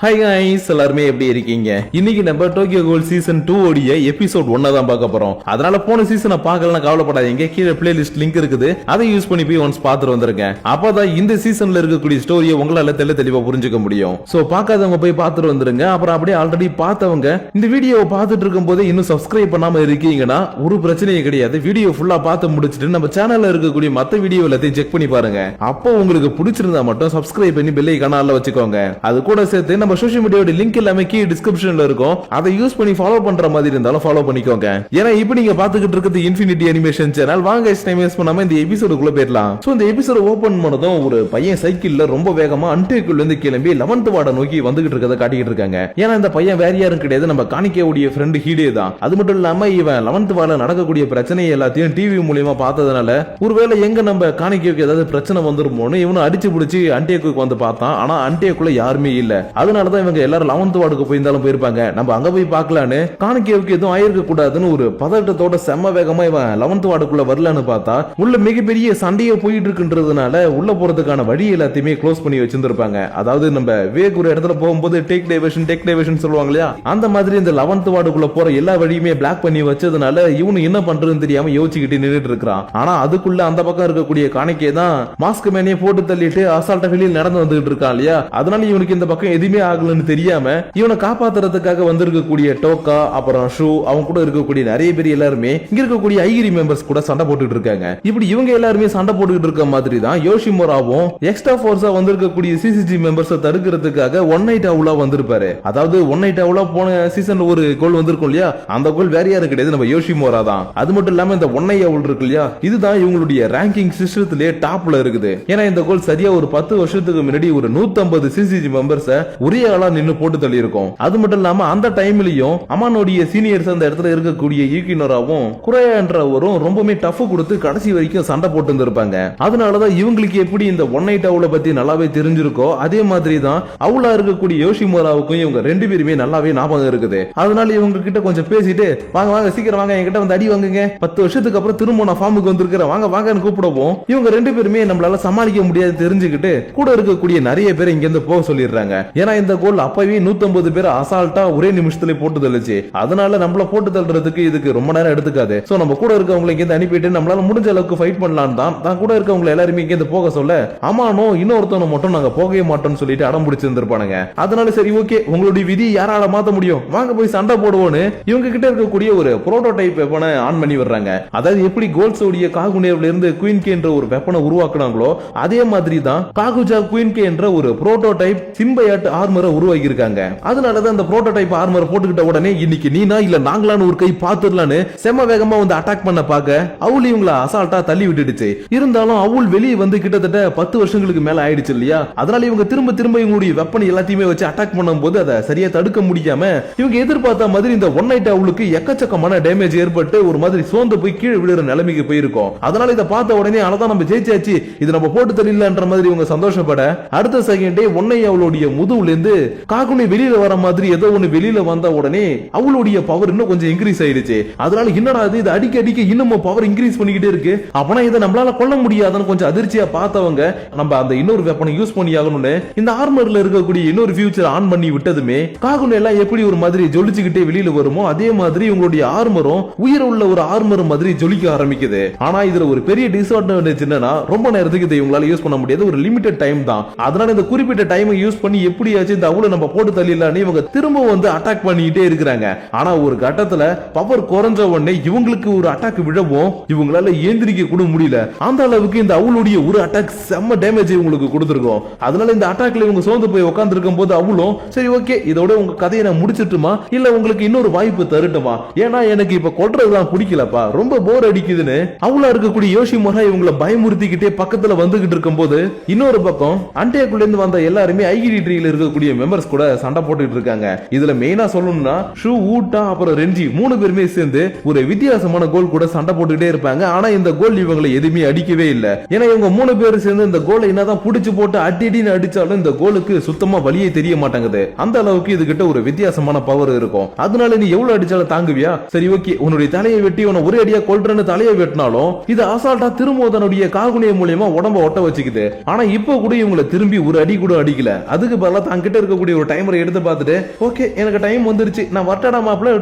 High ice எல்லாருமே எப்படி இருக்கீங்க? இன்னைக்கு நம்ம டோக்கியோ கோல் சீசன் டூ ஓடிய எபிசோட் ஒன்ன தான் பார்க்க போறோம். அதனால போன சீசனை பார்க்கலாம் கவலைப்படாதீங்க. கீழே பிளேலிஸ்ட் லிங்க் இருக்குது. அதை யூஸ் பண்ணி போய் ஒன்ஸ் பார்த்துட்டு வந்திருக்கேன். அப்பதான் இந்த சீசன்ல இருக்கக்கூடிய ஸ்டோரியை உங்களால தெள்ள தெளிவா புரிஞ்சுக்க முடியும். சோ பார்க்காதவங்க போய் பார்த்துட்டு வந்துருங்க. அப்புறம் அப்படியே ஆல்ரெடி பார்த்தவங்க இந்த வீடியோவை பார்த்துட்டு இருக்கும் போதே இன்னும் சப்ஸ்கிரைப் பண்ணாம இருக்கீங்கன்னா ஒரு பிரச்சனையும் கிடையாது. வீடியோ ஃபுல்லா பார்த்து முடிச்சிட்டு நம்ம சேனல்ல இருக்கக்கூடிய மத்த வீடியோ எல்லாத்தையும் செக் பண்ணி பாருங்க. அப்போ உங்களுக்கு பிடிச்சிருந்தா மட்டும் சப்ஸ்கிரைப் பண்ணி பெல்லை கனால வச்சுக்கோங்க. அது கூட சேர்த்து நம்ம சோஷியல் மீடியாவோட லிங்க் எல்லாமே கீ டிஸ்கிரிப்ஷன்ல இருக்கும். அதை யூஸ் பண்ணி ஃபாலோ பண்ற மாதிரி இருந்தாலும் ஃபாலோ பண்ணிக்கோங்க. ஏன்னா இப்போ நீங்க பாத்துக்கிட்டு இருக்கிறது இன்ஃபினிட்டி அனிமேஷன் சேனல் வாங்க டைம் வேஸ்ட் பண்ணாம இந்த எபிசோடுக்குள்ள போயிடலாம். ஸோ இந்த எபிசோட ஓபன் பண்ணதும் ஒரு பையன் சைக்கிள்ல ரொம்ப வேகமா அன்டேக்குள்ள இருந்து கிளம்பி லெவன்த் வார்டை நோக்கி வந்துகிட்டு இருக்கதை காட்டிக்கிட்டு இருக்காங்க. ஏன்னா இந்த பையன் வேற யாரும் கிடையாது. நம்ம காணிக்கையுடைய ஃப்ரெண்டு ஹீடே தான். அது மட்டும் இல்லாம இவன் லெவன்த் வார்ல நடக்கக்கூடிய பிரச்சனை எல்லாத்தையும் டிவி மூலியமா பார்த்ததுனால ஒருவேளை எங்க நம்ம காணிக்கைக்கு ஏதாவது பிரச்சனை வந்துருமோன்னு இவனும் அடிச்சு பிடிச்சி அன்டேக்கு வந்து பார்த்தான். ஆனா அன்டேக்குள்ள யாருமே இல்ல. அதனாலதான் இவங்க எல்லாரும் லெவன்த் வார்டுக்கு போயிருந்தாலும் போயிருப்பாங்க. நம்ம அங்க போய் பார்க்கலான்னு காணிக்கைக்கு எதுவும் ஆயிருக்க கூடாதுன்னு ஒரு பதட்டத்தோட செம்ம வேகமா இவன் லெவன்த் வார்டுக்குள்ள வரலான்னு பார்த்தா உள்ள மிகப்பெரிய சண்டையே போயிட்டு இருக்குன்றதுனால உள்ள போறதுக்கான வழி எல்லாத்தையுமே க்ளோஸ் பண்ணி வச்சிருந்திருப்பாங்க. அதாவது நம்ம வேக் ஒரு இடத்துல போகும்போது டேக் டைவர்ஷன் டேக் டைவர்ஷன் சொல்லுவாங்க இல்லையா? அந்த மாதிரி இந்த லெவன்த் வார்டுக்குள்ள போற எல்லா வழியுமே பிளாக் பண்ணி வச்சதுனால இவனு என்ன பண்றதுன்னு தெரியாம யோசிச்சுக்கிட்டு நின்றுட்டு இருக்கிறான். ஆனா அதுக்குள்ள அந்த பக்கம் இருக்கக்கூடிய காணிக்கை தான் மாஸ்க் மேனே போட்டு தள்ளிட்டு அசால்ட்டா வெளியில் நடந்து வந்துகிட்டு இருக்கான் இல்லையா? அதனால இவனுக்கு இந்த பக்கம் எதுவுமே ஆகலன்னு தெரியாம இவனை காப்பாத்துறதுக்காக வந்திருக்கக்கூடிய டோக்கா அப்புறம் ஷூ அவங்க கூட இருக்கக்கூடிய நிறைய பேர் எல்லாருமே இங்க இருக்கக்கூடிய ஐகிரி மெம்பர்ஸ் கூட சண்டை போட்டுட்டு இருக்காங்க. இப்படி இவங்க எல்லாருமே சண்டை போட்டுக்கிட்டு இருக்க மாதிரி தான் யோஷிமோராவும் எக்ஸ்ட்ரா போர்ஸா வந்திருக்கக்கூடிய சிசிடி மெம்பர்ஸ் தடுக்கிறதுக்காக ஒன் நைட் அவுலா வந்திருப்பாரு. அதாவது ஒன் நைட் அவுலா போன சீசன்ல ஒரு கோல் வந்திருக்கும் இல்லையா? அந்த கோல் வேற யாரும் கிடையாது நம்ம யோஷிமோரா தான். அது மட்டும் இல்லாம இந்த ஒன் ஐ அவுல் இருக்கு இல்லையா? இதுதான் இவங்களுடைய ரேங்கிங் சிஸ்டத்திலே டாப்ல இருக்குது. ஏன்னா இந்த கோல் சரியா ஒரு பத்து வருஷத்துக்கு முன்னாடி ஒரு நூத்தி ஐம்பது சிசிடி மெம்பர்ஸ் ஒரே ஆளா நின்னு போட்டு தள்ளியிருக்கோம். அது மட்டும் இல்லாம அந்த டைம்லயும் அமானுடைய சீனியர்ஸ் அந்த இடத்துல இருக்கக்கூடிய யூகினோராவும் குறையான்றவரும் ரொம்பவுமே டஃப் கொடுத்து கடைசி வரைக்கும் சண்டை போட்டு இருந்திருப்பாங்க அதனாலதான் இவங்களுக்கு எப்படி இந்த ஒன் நைட் அவுல பத்தி நல்லாவே தெரிஞ்சிருக்கோ அதே மாதிரி தான் அவுலா இருக்கக்கூடிய யோஷிமோராவுக்கும் இவங்க ரெண்டு பேருமே நல்லாவே ஞாபகம் இருக்குது. அதனால இவங்க கிட்ட கொஞ்சம் பேசிட்டு வாங்க வாங்க சீக்கிரம் வாங்க என்கிட்ட வந்து அடி வாங்குங்க. பத்து வருஷத்துக்கு அப்புறம் திரும்ப நான் ஃபார்முக்கு வந்திருக்கிறேன். வாங்க வாங்கன்னு கூப்பிடவும். இவங்க ரெண்டு பேருமே நம்மளால சமாளிக்க முடியாது தெரிஞ்சுக்கிட்டு கூட இருக்கக்கூடிய நிறைய பேர் இங்க இருந்து போக சொல்லிடுறாங்க. ஏன்னா இந்த கோல் அப்பவே 150 பேர் அசால்ட்டா ஒரே நிமிஷத்துல போட்டு தள்ளுச்சு. அதனால நம்மள போட்டு தள்ளுறதுக்கு இதுக்கு ரொம்ப நேரம் எடுத்துக்காது. சோ நம்ம கூட இருக்கவங்களை இங்க அனுப்பிட்டு நம்மளால முடிஞ்ச அளவுக்கு ஃபைட் பண்ணலாம் தான் தான் கூட இருக்கவங்க எல்லாருமே இங்க இருந்து போக சொல்ல ஆமானோ இன்னொருத்தவனை மட்டும் நாங்க போகவே மாட்டோம்னு சொல்லிட்டு அடம் பிடிச்சிருந்திருப்பானுங்க. அதனால சரி ஓகே உங்களுடைய விதி யாரால மாத்த முடியும்? வாங்க போய் சண்டை போடுவோன்னு இவங்க கிட்ட இருக்கக்கூடிய ஒரு புரோட்டோடைப் வெப்பனை ஆன் பண்ணி வர்றாங்க அதாவது எப்படி கோல்ஸ் உடைய காகுனேவ்ல இருந்து குயின் கே என்ற ஒரு வெப்பனை உருவாக்குனாங்களோ அதே மாதிரி தான் காகுஜா குயின் கே என்ற ஒரு புரோட்டோடைப் சிம்பையாட் ஆர்மரை உருவாக்கி இருக்காங்க அதனாலதான் அந்த புரோட்டோடைப் ஆர்மர் போட்டுக்கிட்ட உடனே இன்னைக்கு நீனா இல்ல நாங்களான்னு ஒரு கை பாத்துடலான்னு செம்ம வேகமா வந்து அட்டாக் பண்ண பார்க்க அவுல் இவங்கள அசால்ட்டா தள்ளி விட்டுடுச்சு. இருந்தாலும் அவுல் வெளியே வந்து கிட்டத்தட்ட பத்து வருஷங்களுக்கு மேல ஆயிடுச்சு இல்லையா? அதனால இவங்க திரும்ப திரும்ப இவங்களுடைய வெப்பன் எல்லாத்தையுமே வச்சு அட்டாக் பண்ணும்போது அதை சரியா தடுக்க முடியாம இவங்க எதிர்பார்த்த மாதிரி இந்த ஒன் நைட் அவளுக்கு எக்கச்சக்கமான டேமேஜ் ஏற்பட்டு ஒரு மாதிரி சோர்ந்து போய் கீழே விழுற நிலைமைக்கு போயிருக்கும். அதனால இதை பார்த்த உடனே அதான் நம்ம ஜெயிச்சாச்சு இது நம்ம போட்டு தெரியலன்ற மாதிரி இவங்க சந்தோஷப்பட அடுத்த செகண்டே ஒன்னை அவளுடைய முதுகுல இருந்து இருந்து காகுனி வெளியில வர மாதிரி ஏதோ ஒண்ணு வெளியில வந்த உடனே அவளுடைய பவர் இன்னும் கொஞ்சம் இன்க்ரீஸ் ஆயிடுச்சு. அதனால என்னடா இது? இது அடிக்க அடிக்க இன்னும் பவர் இன்க்ரீஸ் பண்ணிக்கிட்டே இருக்கு. அப்பனா இதை நம்மளால கொல்ல முடியாதுன்னு கொஞ்சம் அதிர்ச்சியா பார்த்தவங்க நம்ம அந்த இன்னொரு வெப்பனை யூஸ் பண்ணி ஆகணும்னு இந்த ஆர்மர்ல இருக்கக்கூடிய இன்னொரு ஃபியூச்சர் ஆன் பண்ணி விட்டதுமே காகுன் எல்லாம் எப்படி ஒரு மாதிரி ஜொலிச்சுக்கிட்டே வெளியில வருமோ அதே மாதிரி உங்களுடைய ஆர்மரும் உயிர் உள்ள ஒரு ஆர்மர் மாதிரி ஜொலிக்க ஆரம்பிக்குது. ஆனா இதுல ஒரு பெரிய டிஸ்அட்வான்டேஜ் என்னன்னா ரொம்ப நேரத்துக்கு இதை உங்களால யூஸ் பண்ண முடியாது. ஒரு லிமிடெட் டைம் தான். அதனால இந்த குறிப்பிட்ட டைமை யூஸ் பண்ணி எப்படியாச்சும் இந்த அவ்வளவு நம்ம போட்டு தள்ளிடலான்னு இவங்க திரும்ப வந்து அட்டாக் பண்ணிக்கிட்டே இருக்கிறாங்க. ஆனா ஒரு கட்டத்துல பவர் குறைஞ்ச உடனே இவங்களுக்கு ஒரு அட்டாக் விழவும் இவங்களால ஏந்திரிக்க கூட முடியல. அந்த அளவுக்கு இந்த அவளுடைய ஒரு அட்டாக் செம்ம டேமேஜ் இவங்களுக்கு கொடுத்துருக்கோம். அதனால இந்த அட்டாக்ல இவங்க சோர்ந்து போய் உட்காந்துருக்கும் போது அவளும் சரி ஓகே இதோட உங்க கதையை நான் முடிச்சிட்டுமா? இல்ல உங்களுக்கு இன்னொரு வாய்ப்பு தருட்டுமா? ஏன்னா எனக்கு இப்ப கொல்றதுதான் பிடிக்கலப்பா. ரொம்ப போர் அடிக்குதுன்னு. அவளா இருக்கக்கூடிய யோசி மொரா இவங்கள பயமுறுத்திக்கிட்டே பக்கத்துல வந்துகிட்டு இருக்கும்போது இன்னொரு பக்கம் அண்டேக்குள்ள இருந்து வந்த எல்லாருமே ஐகிரி ட்ரீல இருக்கக்கூடிய மெம்பர்ஸ் கூட சண்டை போட்டுட்டு இருக்காங்க. இதுல மெயினா சொல்லணும்னா ஷூ ஊட்டா அப்புறம் ரெஞ்சி மூணு பேருமே சேர்ந்து ஒரு வித்தியாசமான கோல் கூட சண்டை போட்டுக்கிட்டே இருப்பாங்க. ஆனா இந்த கோல் இவங்களை எதுவுமே அடிக்கவே இல்லை. ஏன்னா இவங்க மூணு பேர் சேர்ந்து இந்த கோலை என்னதான் புடிச்சு போட்டு அடி அடின்னு அடிச்சாலும் இந்த கோலுக்கு சுத்தமா வழியே தெரிய மாட்டேங்குது. அந்த அளவுக்கு இது கிட்ட ஒரு வித்தியாசமான பவர் இருக்கும். அதனால நீ எவ்வளவு அடிச்சாலும் தாங்குவியா? சரி ஓகே. உன்னுடைய தலையை வெட்டி உன ஒரே அடியா கொல்றன்னு தலையை வெட்டினாலும் இது அசால்ட்டா திரும்ப தன்னுடைய கால்குனிய மூலியமா உடம்ப ஒட்ட வச்சுக்குது. ஆனா இப்போ கூட இவங்களை திரும்பி ஒரு அடி கூட அடிக்கல. அதுக்கு பதிலா தாங்க கிட்ட இருக்கக்கூடிய ஒரு டைமரை எடுத்து பார்த்துட்டு ஓகே எனக்கு டைம் வந்துருச்சு. நான் வரட்டடா மாப்பிள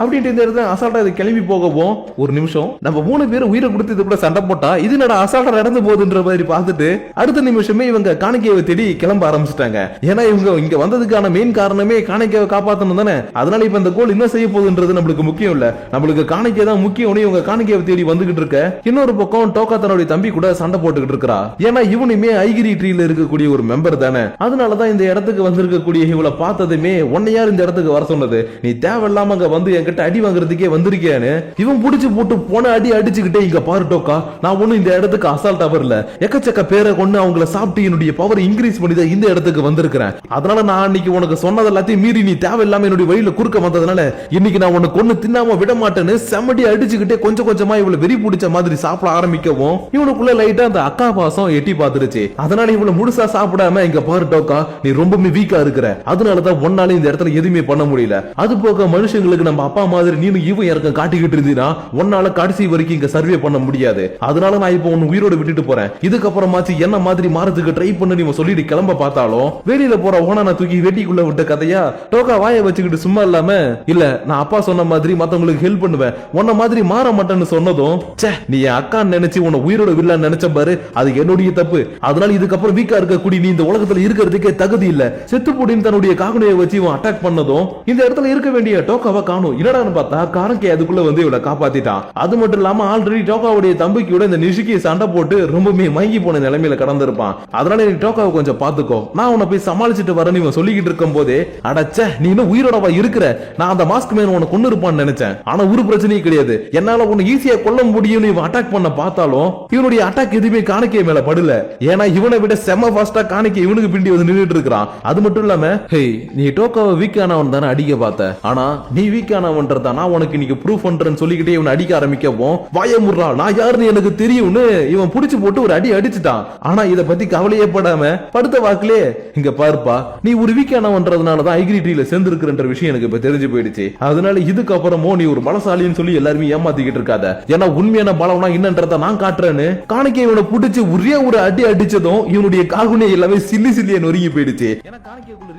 அப்படின்ட்டு இந்த இடத்துல அசால்ட்டா இது கிளம்பி போகவும் ஒரு நிமிஷம் நம்ம மூணு பேரும் உயிரை கொடுத்து இது கூட சண்டை போட்டா இது நட அசால்ட்டா நடந்து போகுதுன்ற மாதிரி பார்த்துட்டு அடுத்த நிமிஷமே இவங்க காணிக்கையை தேடி கிளம்ப ஆரம்பிச்சிட்டாங்க. ஏன்னா இவங்க இங்க வந்ததுக்கான மெயின் காரணமே காணிக்கையை காப்பாத்தணும் தானே. அதனால இப்ப இந்த கோல் என்ன செய்ய போகுதுன்றது நம்மளுக்கு முக்கியம் இல்ல. நம்மளுக்கு காணிக்கை தான் முக்கியம் இவங்க காணிக்கையை தேடி வந்துகிட்டு இருக்க இன்னொரு பக்கம் டோக்கா தன்னுடைய தம்பி கூட சண்டை போட்டுக்கிட்டு இருக்கா ஏன்னா இவனுமே ஐகிரி ட்ரீல இருக்கக்கூடிய ஒரு மெம்பர் தானே. அதனாலதான் இந்த இடத்துக்கு வந்திருக்கக்கூடிய இவளை பார்த்ததுமே உன்னை யார் இந்த இடத்துக்கு வர சொன்னது? நீ தேவையில்லாம அங்க வந்து என்கிட்ட அடி வாங்குறதுக்கே வந்திருக்கியான்னு? இவன் பிடிச்சி போட்டு போன அடி அடிச்சுக்கிட்டே இங்க பாரு டோக்கா நான் ஒண்ணும் இந்த இடத்துக்கு அசால்ட்டா வரல. எக்கச்சக்க பேரை கொண்டு அவங்கள சாப்பிட்டு என்னுடைய பவர் இன்க்ரீஸ் பண்ணி தான் இந்த இடத்துக்கு வந்திருக்கிறேன். அதனால நான் அன்னைக்கு உனக்கு சொன்னது எல்லாத்தையும் மீறி நீ தேவையில்லாம என்னுடைய வழியில குறுக்க வந்ததுனால இன்னைக்கு நான் உனக்கு ஒண்ணு தின்னாம விட மாட்டேன்னு செம்மடி அடிச்சுக்கிட்டே கொஞ்சம் கொஞ்சமா இவளை வெறி பிடிச்ச மாதிரி சாப்பிட ஆரம்பிக்கவும் இவனுக்குள்ள லைட்டா அந்த அக்கா பாசம் எட்டி பார்த்துருச்சு. அதனால இவளை முழுசா சாப்பிடாம இங்க பாரு டோக்கா நீ ரொம்பவே வீக்கா இருக்கிற. அதனாலதான் ஒன்னாலே இந்த இடத்துல எதுவுமே பண்ண முடியல. அது போக மனுஷங்களுக்கு நம்ம அப்பா மாதிரி நீனும் இவன் இறக்க காட்டிக்கிட்டு இருந்தீங்கன்னா உன்னால கடைசி வரைக்கும் இங்க சர்வே பண்ண முடியாது. அதனால நான் இப்போ உன்னை உயிரோட விட்டுட்டு போறேன். இதுக்கப்புறமாச்சு என்ன மாதிரி மாறதுக்கு ட்ரை பண்ணு நீ சொல்லிட்டு கிளம்ப பார்த்தாலும் வெளியில போற ஓனான தூக்கி வெட்டிக்குள்ள விட்ட கதையா டோக்கா வாயை வச்சுக்கிட்டு சும்மா இல்லாம இல்ல நான் அப்பா சொன்ன மாதிரி மத்தவங்களுக்கு ஹெல்ப் பண்ணுவேன். உன்ன மாதிரி மாற மாட்டேன்னு சொன்னதும் ச்சே நீ என் அக்கா நினைச்சு உன்னை உயிரோட வில்லா நினைச்ச பாரு. அது என்னுடைய தப்பு. அதனால இதுக்கப்புறம் வீக்கா இருக்கக்கூடிய நீ இந்த உலகத்துல இருக்கிறதுக்கே தகுதி இல்ல. செத்து தன்னுடைய காகுனையை வச்சு இவன் அட்டாக் பண்ணதும் இந்த இடத்துல இருக்க வேண்டிய டோக்காவை காணும். என்னடான்னு பார்த்தா காரக்கே அதுக்குள்ள வந்து இவளை காப்பாத்திட்டான். அது மட்டும் இல்லாம ஆல்ரெடி டோக்காவுடைய தம்பிக்கு கூட இந்த நிஷிக்கு சண்டை போட்டு ரொம்பவுமே மயங்கி போன நிலைமையில கடந்திருப்பான். அதனால நீ டோக்காவை கொஞ்சம் பாத்துக்கோ நான் உன்னை போய் சமாளிச்சுட்டு வரேன் இவன் சொல்லிக்கிட்டு இருக்கும் போதே அடச்ச நீ இன்னும் உயிரோடவா இருக்கிற? நான் அந்த மாஸ்க் மேன் உன்னை கொண்டு இருப்பான்னு நினைச்சேன். ஆனா ஒரு பிரச்சனையும் கிடையாது. என்னால உன்னை ஈஸியா கொல்ல முடியும்னு இவன் அட்டாக் பண்ண பார்த்தாலும் இவனுடைய அட்டாக் எதுவுமே காணிக்கை மேல படல. ஏன்னா இவனை விட செம ஃபாஸ்டா காணிக்கை இவனுக்கு பிண்டி வந்து நின்றுட்டு இருக்கிறான். அது மட்டும் இல்லாம ஹே நீ டோக்காவை வீக் ஆனவன் தானே அடிக்க பார்த்த? ஆனா நீ வீக் ஆனவன்றதா நான் உனக்கு இன்னைக்கு ப்ரூஃப் பண்றேன்னு சொல்லிக்கிட்டே இவன் அடிக்க ஆரம்பிக்கவும் வாய முடுறா. நான் யாருன்னு எனக்கு தெரியும்னு இவன் புடிச்சு போட்டு ஒரு அடி அடிச்சுட்டான். ஆனா இத பத்தி கவலையே படாம படுத்த வாக்குலே இங்க பாருப்பா நீ ஒரு வீக் ஆனவன்றதுனாலதான் ஐகிரி ட்ரீல சேர்ந்திருக்கிறன்ற விஷயம் எனக்கு இப்ப தெரிஞ்சு போயிடுச்சு. அதனால இதுக்கப்புறமும் நீ ஒரு பலசாலின்னு சொல்லி எல்லாருமே ஏமாத்திக்கிட்டு இருக்காத. ஏன்னா உண்மையான பலம்னா என்னன்றத நான் காட்டுறேன்னு காணிக்க இவனை புடிச்சு ஒரே ஒரு அடி அடிச்சதும் இவனுடைய காகுனே எல்லாமே சில்லி சில்லியா நொறுங்கி போயிடுச்சு. ஏன்னா காணிக்கைக்குள்ள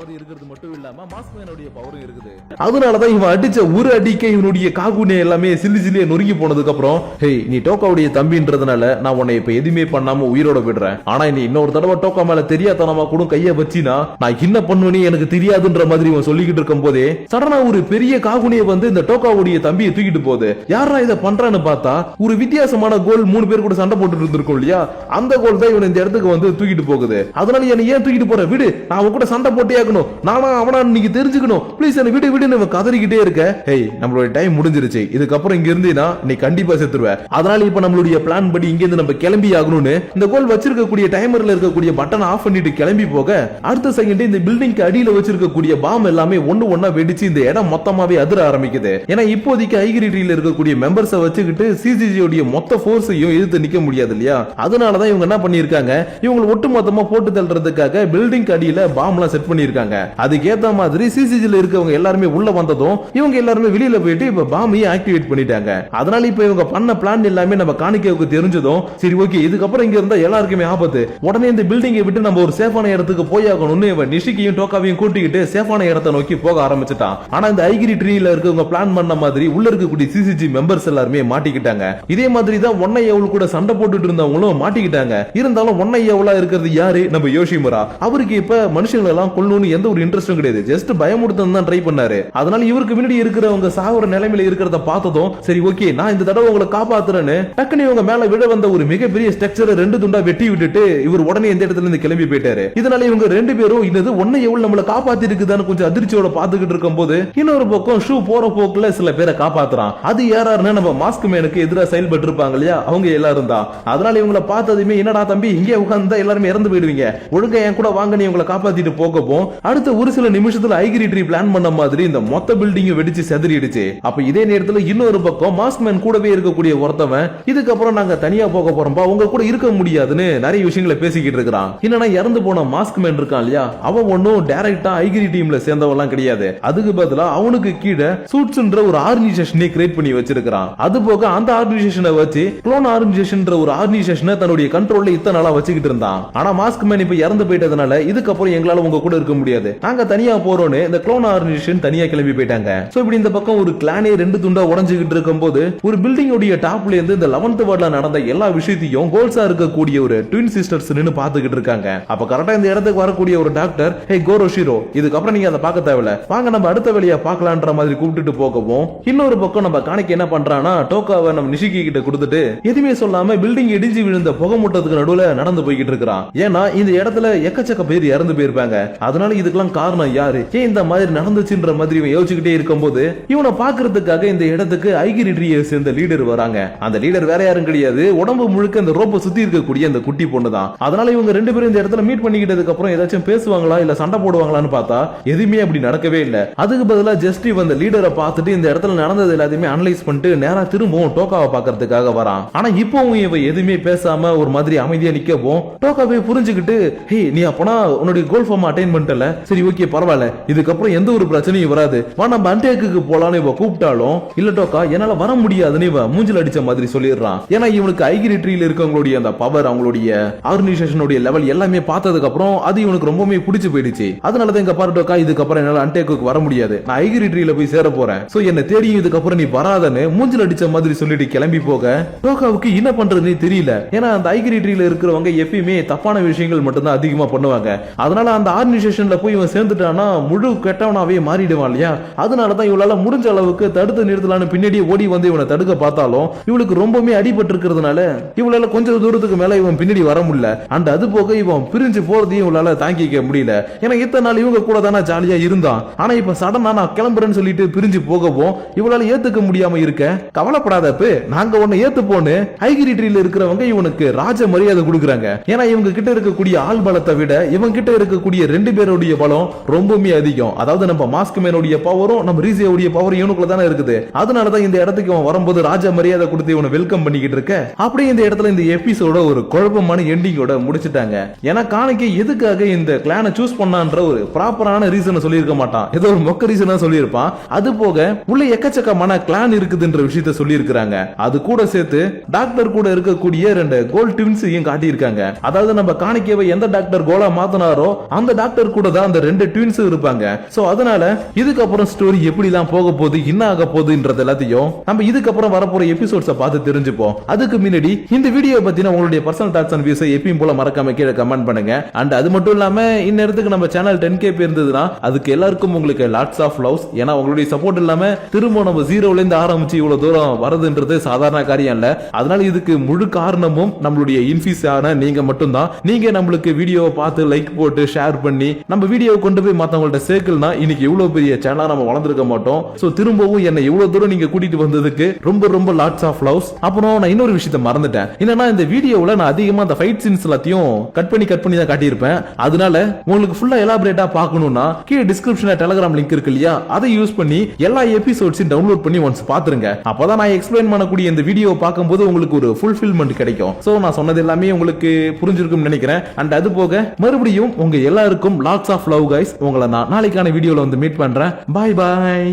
பவர் இருக்கிறது மட்டும் இல்லாம மாஸ்மேனுடைய பவரும் இருக்குது. அதனாலதான் இவன் அடிச்ச ஒரு அடிக்க இவனுடைய காகுனே எல்லாமே சில்லி சில்லியா நொறுங்கி போனதுக்கு அப்புறம் ஹே நீ டோக்காவுடைய தம்பின்றதுனால நான் உன்னை இப்ப எதுவுமே பண்ணாம உயிரோட விடுறேன் ஆனா நீ இன்னொரு தடவை டோக்கா மேல தெரியாதனமா கூட கைய வச்சினா நான் என்ன பண்ணுவேனே எனக்கு தெரியாதுன்ற மாதிரி இவன் சொல்லிக்கிட்டு இருக்கும் போதே சடனா ஒரு பெரிய காகுனியை வந்து இந்த டோக்காவுடைய தம்பியை தூக்கிட்டு போகுது. யாரா இதை பண்றான்னு பார்த்தா ஒரு வித்தியாசமான கோல் மூணு பேர் கூட சண்டை போட்டுட்டு இருந்திருக்கும் இல்லையா? அந்த கோல் தான் இவன் இந்த இடத்துக்கு வந்து தூக்கிட்டு போகுது. அதனால என்ன ஏன் தூக்கிட்டு போற? விடு நான் அவன் கூட சண்டை போட்டே ஆகணும் நானா அவனா நீங்க தெரிஞ்சுக்கணும். ப்ளீஸ் என்ன விடு விடுன்னு இவன் கதறிக்கிட்டே இருக்க. ஹேய் நம்மளோட டைம் முடிஞ்சிருச்சு. இதுக்கப்புறம் இங்க இருந்தீனா நீ கண்டிப்பா செத்துருவ அதனால இப்ப நம்மளுடைய பிளான் படி இங்க இருந்து நம்ம கிளம்பி ஆகணும்னு இந்த கோல் வச்சிருக்கக்கூடிய டைமர்ல இருக்கக்கூடிய பட்டன் ஆஃப் பண்ணிட்டு கிளம்பி போக அடுத்த செகண்ட் இந்த பில்டிங்க்கு அடியில வச்சிருக்கக்கூடிய பாம் எல்லாமே ஒண்ணு ஒன்னா வெடிச்சு இந்த இடம் மொத்தமாவே அதிர ஆரம்பிக்குது. ஏன்னா இப்போதைக்கு ஐகிரிட்டியில இருக்கக்கூடிய மெம்பர்ஸை வச்சுக்கிட்டு சிசிஜியோடைய மொத்த போர்ஸையும் எதிர்த்து நிக்க முடியாது இல்லையா? அதனாலதான் இவங்க என்ன பண்ணிருக்காங்க இவங்க ஒட்டு மொத்தமா போட்டு தள்ளுறதுக்காக பில்டிங் அடியில பாம் செட் பண்ணிருக்காங்க அதுக்கேத்த மாதிரி சிசிஜில இருக்கவங்க எல்லாருமே உள்ள வந்ததும் இவங்க எல்லாருமே வெளியில போயிட்டு இப்ப பாமையும் ஆக்டிவேட் பண்ணிட்டாங்க? அதனால இப்ப இவங்க பண்ண பிளான் எல்லாமே நம்ம காணிக்கைக்கு தெரிஞ்சதும் சரி ஓகே இதுக்கப்புறம் இங்க இருந்தா எல்லாருக்குமே ஆபத்து. உடனே இந்த பில்டிங்கை விட்டு நம்ம ஒரு சேஃபான இடத்துக்கு போய் ஆகணும்னு இவன் நிஷிக்கையும் டோக்காவையும் கூட்டிக்கிட்டு சேஃபான இடத்தை நோக்கி போக ஆரம்பிச்சிட்டான். ஆனா இந்த ஐகிரி ட்ரீல இருக்கவங்க பிளான் பண்ண மாதிரி உள்ள இருக்கக்கூடிய சிசிஜி மெம்பர்ஸ் எல்லாருமே மாட்டிக்கிட்டாங்க. இதே மாதிரி தான் ஒன்னை எவ்வளவு கூட சண்டை போட்டுட்டு இருந்தவங்களும் மாட்டிக்கிட்டாங்க. இருந்தாலும் ஒன்னை எவ்வளவு இருக்கிறது யாரு? நம்ம யோசிமுரா அவருக்கு இப்ப மனுஷங்களை எல்லாம் எந்த ஒரு இன்ட்ரெஸ்டும் கிடையாது. ஜஸ்ட் பயமுடுத்தம் தான் ட்ரை பண்ணாரு. அதனால இவருக்கு முன்னாடி இருக்கிறவங்க சாகுற நிலைமையில இருக்கிறத பார்த்ததும் சரி ஓகே நான் இந்த தடவை உங்களை காப்பாத்துறேன்னு டக்குனு இவங்க மேல விழ வந்த ஒரு மிகப்பெரிய ஸ்ட்ரக்சரை ரெண்டு துண்டா வெட்டி விட்டுட்டு இவர் உடனே இந்த இடத்துல இருந்து கிளம்பி போயிட்டாரு. இதனால இவங்க ரெண்டு பேரும் இன்னது ஒன்னு எவ்வளவு நம்மள காப்பாத்தி இருக்குதான்னு கொஞ்சம் அதிர்ச்சியோட பாத்துக்கிட்டு இருக்கும் போது இன்னொரு பக்கம் ஷூ போற போக்குல சில பேரை காப்பாத்துறான். அது யாராருன்னா நம்ம மாஸ்க் மேனுக்கு எதிராக செயல்பட்டு இருப்பாங்க இல்லையா? அவங்க எல்லாரும் தான். அதனால இவங்களை பார்த்ததுமே என்னடா தம்பி இங்கே உட்கார்ந்தா எல்லாருமே இறந்து போயிடுவீங்க. ஒழுங்கா என் கூட வாங்க நீ உங்களை காப்பாத்திட்டு போகவும் அடுத்த ஒரு சில நிமிஷத்துல ஐகிரி ட்ரீ பிளான் பண்ண மாதிரி இந்த மொத்த பில்டிங் வெடிச்சு செதறிடுச்சு. அப்ப இதே நேரத்துல இன்னொரு பக்கம் மாஸ்க் மேன் கூடவே இருக்கக்கூடிய ஒருத்தவன் இதுக்கப்புறம் நாங்க தனியா போக போறோம்பா உங்க கூட இருக்க முடியாதுன்னு நிறைய விஷயங்களை பேசிக்கிட்டு இருக்கிறான். என்னன்னா இறந்து போன மாஸ்க் மேன் இருக்கான் இல்லையா? அவன் ஒன்னும் டைரக்டா ஐகிரி டீம்ல சேர்ந்தவெல்லாம் கிடையாது. அதுக்கு பதிலா அவனுக்கு கீழே சூட்ஸ்ன்ற ஒரு ஆர்கனைசேஷனை கிரியேட் பண்ணி வச்சிருக்கான் அது போக அந்த ஆர்கனைசேஷனை வச்சு குளோன் ஆர்கனைசேஷன் ஒரு ஆர்கனைசேஷனை தன்னுடைய கண்ட்ரோல்ல இத்தனை நாளா வச்சுக்கிட்டு இருந்தான். ஆனா மாஸ்க் மேன் இப்ப இறந்து போயிட்டதுனால இதுக்கப்புறம் எங்களால உங்க கூட இருக்க முடியாது. நாங்க தனியா போறோம்னு இந்த குளோன் ஆர்கனைசேஷன் தனியா கிளம்பி போயிட்டாங்க. சோ இப்படி இந்த பக்கம் ஒரு கிளானே ரெண்டு துண்டா உடஞ்சுகிட்டு இருக்கும்போது ஒரு பில்டிங் உடைய டாப்ல இருந்து இந்த லெவன்த் வார்ட்ல நடந்த எல்லா விஷயத்தையும் கோல்ஸா இருக்கக்கூடிய ஒரு ட்வின் சிஸ்டர்ஸ் நின்னு பாத்துக்கிட்டு இருக்காங்க. அப்ப கரெக்டா இந்த இடத்துக்கு வரக்கூடிய ஒரு டாக்டர் ஹே கோரோ ஷீரோ இதுக்கப்புறம் நீங்க அதை பார்க்க தேவையில்ல. வாங்க நம்ம அடுத்த வேலையை பார்க்கலான்ற மாதிரி கூப்பிட்டுட்டு போகவும் இன்னொரு பக்கம் நம்ம காணிக்க என்ன பண்றான்னா டோக்காவை நம்ம நிஷிகி கிட்ட கொடுத்துட்டு எதுவுமே சொல்லாம பில்டிங் இடிஞ்சு விழுந்த புகை மூட்டத்துக்கு நடுவுல நடந்து போய்கிட்டு இருக்கிறான். ஏன்னா இந்த இடத்துல எக்கச்சக்க பேர் இறந்து போயிருப்பாங்க. அதனால இதுக்கெல்லாம் காரணம் யாரு? ஏன் இந்த மாதிரி நடந்துச்சுன்ற மாதிரி இவன் யோசிச்சுக்கிட்டே இருக்கும்போது இவனை பாக்குறதுக்காக இந்த இடத்துக்கு ஐகிரிட்ரியை சேர்ந்த லீடர் வராங்க. அந்த லீடர் வேற யாரும் கிடையாது. உடம்பு முழுக்க அந்த ரோப்பை சுத்தி இருக்கக்கூடிய அந்த குட்டி பொண்ணு தான் அதனால இவங்க ரெண்டு பேரும் இந்த இடத்துல மீட் பண்ணிக்கிட்டதுக்கு அப்புறம் ஏதாச்சும் பேசுவாங்களா இல்ல சண்டை போடுவாங்களான்னு பார்த்தா எதுவுமே அப்படி நடக்கவே இல்ல. அதுக்கு பதிலா ஜஸ்ட் இவன் அந்த லீடரை பார்த்துட்டு இந்த இடத்துல நடந்தது எல்லாத்தையுமே அனலைஸ் பண்ணிட்டு நேரா திரும்பவும் டோக்காவை பாக்குறதுக்காக வரான். ஆனா இப்பவும் இவன் எதுவுமே பேசாம ஒரு மாதிரி அமைதியா நிக்கவும் டோக்காவே புரிஞ்சுக்கிட்டு ஹே நீ அப்பனா உன்னுடைய கோல் ஃபார்ம் அட்டைன் பண்ணிட்டல. வரல சரி ஓகே பரவாயில்ல. இதுக்கப்புறம் எந்த ஒரு பிரச்சனையும் வராது. வா நம்ம அன்டேக்கு போலான்னு இவ கூப்பிட்டாலும் இல்ல டோக்கா என்னால வர முடியாதுன்னு இவன் மூஞ்சில் அடிச்ச மாதிரி சொல்லிடுறான். ஏன்னா இவனுக்கு ஐகிரிட்ரியில் இருக்கவங்களுடைய அந்த பவர் அவங்களுடைய ஆர்கனைசேஷனுடைய லெவல் எல்லாமே பார்த்ததுக்கு அப்புறம் அது இவனுக்கு ரொம்பவுமே பிடிச்சு போயிடுச்சு. அதனாலதான் இங்க பாரு டோக்கா இதுக்கப்புறம் என்னால அன்டேக்கு வர முடியாது. நான் ஐகிரிட்ரியில போய் சேர போறேன். சோ என்ன தேடியும் இதுக்கப்புறம் நீ வராதன்னு மூஞ்சில் அடிச்ச மாதிரி சொல்லிட்டு கிளம்பி போக டோக்காவுக்கு என்ன பண்றதுன்னு தெரியல. ஏன்னா அந்த ஐகிரிட்ரியில இருக்கிறவங்க எப்பயுமே தப்பான விஷயங்கள் மட்டும்தான் அதிகமா பண்ணுவாங்க. அதனால அந்த ஆர்கனைசேஷன் ஆர்கனைசேஷன்ல போய் இவன் சேர்ந்துட்டானா முழு கெட்டவனாவே மாறிடுவான் இல்லையா? அதனாலதான் இவளால் முடிஞ்ச அளவுக்கு தடுத்து நிறுத்தலான்னு பின்னாடி ஓடி வந்து இவனை தடுக்க பார்த்தாலும் இவளுக்கு ரொம்பவுமே அடிபட்டு இருக்கிறதுனால இவளால கொஞ்சம் தூரத்துக்கு மேல இவன் பின்னாடி வர முடியல. அண்ட் அது போக இவன் பிரிஞ்சு போறதையும் இவளால தாங்கிக்க முடியல. ஏன்னா இத்தனை நாள் இவங்க கூட தானே ஜாலியா இருந்தான். ஆனா இப்ப சடனா நான் கிளம்புறேன்னு சொல்லிட்டு பிரிஞ்சு போகவும் இவளால ஏத்துக்க முடியாம இருக்க? கவலைப்படாதப்பு. நாங்க உன்னை ஏத்துப்போன்னு ஐகிரிட்ரியில இருக்கிறவங்க இவனுக்கு ராஜ மரியாதை கொடுக்குறாங்க. ஏன்னா இவங்க கிட்ட இருக்கக்கூடிய ஆள் பலத்தை விட இவங்க கிட்ட இருக்கக்கூடிய ரெண்டு பேருடைய பலம் ரொம்பவுமே அதிகம். அதாவது நம்ம மாஸ்க் மேனுடைய பவரும் நம்ம ரீசியோடைய பவர் இவனுக்குள்ள தானே இருக்குது. அதனாலதான் இந்த இடத்துக்கு அவன் வரும்போது ராஜா மரியாதை கொடுத்து இவனை வெல்கம் பண்ணிக்கிட்டு இருக்க. அப்படியே இந்த இடத்துல இந்த எபிசோட ஒரு குழப்பமான எண்டிங்கோட முடிச்சிட்டாங்க. ஏன்னா காணிக்க எதுக்காக இந்த கிளானை சூஸ் பண்ணான்ற ஒரு ப்ராப்பரான ரீசனை சொல்லியிருக்க மாட்டான். ஏதோ ஒரு மொக்க ரீசனா சொல்லியிருப்பான். அது போக உள்ள எக்கச்சக்கமான கிளான் இருக்குதுன்ற விஷயத்த சொல்லியிருக்கிறாங்க. அது கூட சேர்த்து டாக்டர் கூட இருக்கக்கூடிய ரெண்டு கோல் டிவின்ஸையும் காட்டியிருக்காங்க. அதாவது நம்ம காணிக்கவை எந்த டாக்டர் கோலா மாத்தினாரோ அந்த டாக்டர் கூட தான் அந்த ரெண்டு ட்வின்ஸ் இருப்பாங்க. சோ அதனால இதுக்கப்புறம் ஸ்டோரி எப்படிலாம் போக போகுது என்ன ஆக போகுதுன்றது எல்லாத்தையும் நம்ம இதுக்கப்புறம் வரப்போற எபிசோட்ஸை பார்த்து தெரிஞ்சுப்போம். அதுக்கு முன்னாடி இந்த வீடியோ பத்தின உங்களுடைய பர்சனல் தாட்ஸ் அண்ட் வியூஸை எப்பயும் போல மறக்காம கீழே கமெண்ட் பண்ணுங்க. அண்ட் அது மட்டும் இல்லாம இந்நேரத்துக்கு நம்ம சேனல் டென் கே இருந்ததுன்னா அதுக்கு எல்லாருக்கும் உங்களுக்கு லாட்ஸ் ஆஃப் லவ்ஸ் ஏன்னா உங்களுடைய சப்போர்ட் இல்லாம திரும்ப நம்ம ஜீரோல இருந்து ஆரம்பிச்சு இவ்வளவு தூரம் வரதுன்றது சாதாரண காரியம் இல்ல. அதனால இதுக்கு முழு காரணமும் நம்மளுடைய இன்ஃபீஸ் ஆன நீங்க மட்டும்தான். நீங்க நம்மளுக்கு வீடியோவை பார்த்து லைக் போட்டு ஷேர் பண்ணி நம்ம வீடியோவை கொண்டு போய் மற்றவங்கள்ட்ட சேர்க்கலனா இன்னைக்கு இவ்வளோ பெரிய சேனலாக நம்ம வளர்ந்துருக்க மாட்டோம். ஸோ திரும்பவும் என்னை இவ்வளோ தூரம் நீங்கள் கூட்டிகிட்டு வந்ததுக்கு ரொம்ப ரொம்ப லாட்ஸ் ஆஃப் லவ்ஸ் அப்புறம் நான் இன்னொரு விஷயத்த மறந்துட்டேன். என்னன்னா இந்த வீடியோவில் நான் அதிகமாக அந்த ஃபைட் சீன்ஸ் எல்லாத்தையும் கட் பண்ணி கட் பண்ணி தான் காட்டியிருப்பேன். அதனால உங்களுக்கு ஃபுல்லாக எலாபரேட்டாக பார்க்கணும்னா கீழே டிஸ்கிரிப்ஷனில் டெலகிராம் லிங்க் இருக்கு இல்லையா? அதை யூஸ் பண்ணி எல்லா எபிசோட்ஸையும் டவுன்லோட் பண்ணி ஒன்ஸ் பார்த்துருங்க. அப்போதான் நான் எக்ஸ்பிளைன் பண்ணக்கூடிய இந்த வீடியோ பார்க்கும்போது உங்களுக்கு ஒரு ஃபுல்ஃபில்மெண்ட் கிடைக்கும். ஸோ நான் சொன்னது எல்லாமே உங்களுக்கு புரிஞ்சிருக்கும்னு நினைக்கிறேன். அண்ட் அது போக மறுபடியும் உங்க எல்லாருக்கும் லாட்ஸ் ஆஃப் லவ் கைஸ் உங்களை நான் நாளைக்கான வீடியோவில் வந்து மீட் பண்றேன். பாய் பாய்